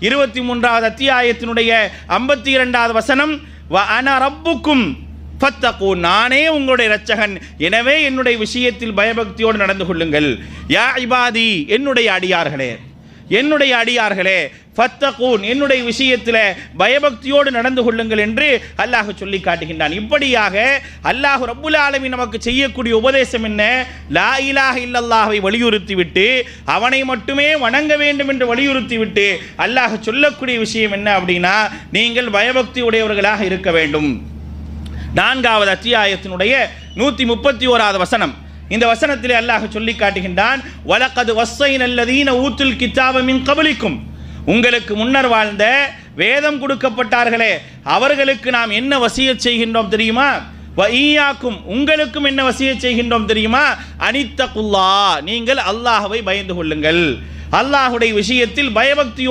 இருபத்தி மூன்றாவது அத்தியாயத்தினுடைய ஐம்பத்தி இரண்டாவது வசனம் வ அன ரப்புக்கும் ஃபத்தகு நானே உங்களுடைய இரட்சகன். எனவே என்னுடைய விஷயத்தில் பயபக்தியோடு நடந்து கொள்ளுங்கள். யா இபாதி என்னுடைய அடியார்களே. என்னுடைய அடியார்களே ஃபத்தகூன் என்னுடைய விஷயத்தில் பயபக்தியோடு நடந்து கொள்ளுங்கள் என்று அல்லாஹ் சொல்லி காட்டுகின்றான். இப்படியாக அல்லாஹ் ரப்புல் ஆலமி நமக்கு செய்யக்கூடிய உபதேசம் என்ன? லா இலாக இல்லல்லாஹை வலியுறுத்திவிட்டு அவனை மட்டுமே வணங்க வேண்டும் என்று வலியுறுத்திவிட்டு அல்லாஹ் சொல்லக்கூடிய விஷயம் என்ன அப்படின்னா நீங்கள் பயபக்தி உடையவர்களாக இருக்க வேண்டும். நான்காவது அத்தியாயத்தினுடைய நூற்றி முப்பத்தி ஓராவது வசனம். இந்த வசனத்திலே அல்லாஹ் சொல்லி காட்டுகின்றான் வலக்கது வஸ்ஸை நல்லதீன ஊத்துல் கித்தாப கபலிக்கும். உங்களுக்கு முன்னர் வாழ்ந்த வேதம் கொடுக்கப்பட்டார்களே அவர்களுக்கு நாம் என்ன வசிய செய்கின்றோம் தெரியுமா? ஈயாக்கும் உங்களுக்கும் என்ன வசிய செய்கின்றோம் தெரியுமா? அனித்த குல்லா நீங்கள் அல்லாஹவை பயந்து கொள்ளுங்கள். அல்லாஹுடைய விஷயத்தில் பயபக்தி